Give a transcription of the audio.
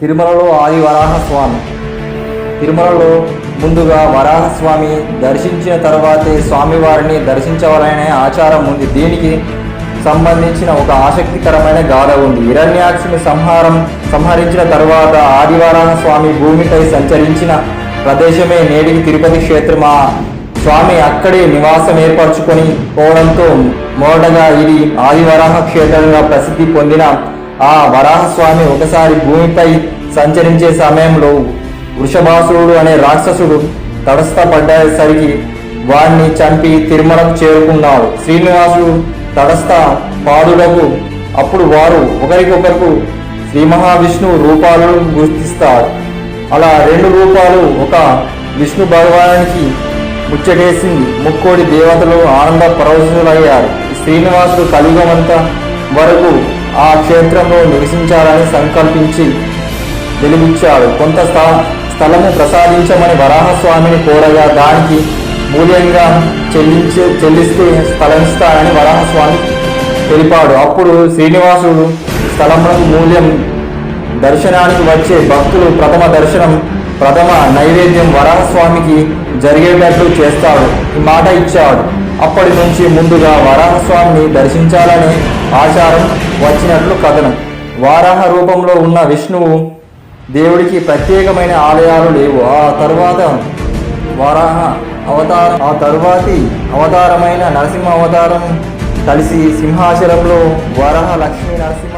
తిరుమలలో ఆది వరాహస్వామి. తిరుమలలో ముందుగా వరాహస్వామి దర్శించిన తర్వాతే స్వామివారిని దర్శించవాలనే ఆచారం ఉంది. దీనికి సంబంధించిన ఒక ఆసక్తికరమైన గాథ ఉంది. హిరణ్యాక్షుని సంహారం సంహరించిన తర్వాత ఆదివారాన స్వామి భూమిపై సంచరించిన ప్రదేశమే నేటికి తిరుపతి క్షేత్రం ఆ స్వామి అక్కడే నివాసం ఏర్పరచుకొని పోవడంతో మొదటగా ఇది ఆదివరాహ క్షేత్రంగా ప్రసిద్ధి పొందిన ఆ వరాహస్వామి ఒకసారి భూమిపై సంచరించే సమయంలో వృషభాసురుడు అనే రాక్షసుడు తటస్థపడ్డేసరికి వాణ్ణి చంపి తిరుమలకు చేరుకున్నాడు. శ్రీనివాసుడు తటస్థ పాదులకు అప్పుడు వారు ఒకరికొకరు శ్రీ మహావిష్ణువు రూపాలను గుర్తిస్తారు. అలా రెండు రూపాలు ఒక విష్ణు భగవానికి ముచ్చటేసింది. ముక్కోడి దేవతలు ఆనంద పరవశులయ్యారు. శ్రీనివాసుడు కలియుగమంతా వరకు ఆ క్షేత్రంలో నివసించాలని సంకల్పించి వెలుగిచ్చాడు కొంత స్థ- స్థలము ప్రసాదించమని వరాహస్వామిని కోరగా దానికి మూల్యంగా చెల్లించే చెల్లిస్తే స్థలమిస్తానని వరాహస్వామి తెలిపాడు. అప్పుడు శ్రీనివాసుడు స్థలములకు మూల్యం దర్శనానికి వచ్చే భక్తులు ప్రథమ దర్శనం ప్రథమ నైవేద్యం వరాహస్వామికి జరిగేటట్లు చేస్తాడు. ఈ మాట ఇచ్చాడు. అప్పటి నుంచి ముందుగా వరాహస్వామిని దర్శించాలనే ఆచారం వచ్చినట్లు కథనం. వారాహ రూపంలో ఉన్న విష్ణువు దేవుడికి ప్రత్యేకమైన ఆలయాలు లేవు. ఆ తర్వాత వరాహ అవతారం ఆ తరువాతి అవతారమైన నరసింహ అవతారం కలిసి సింహాచలంలో వరాహ లక్ష్మీ నరసింహ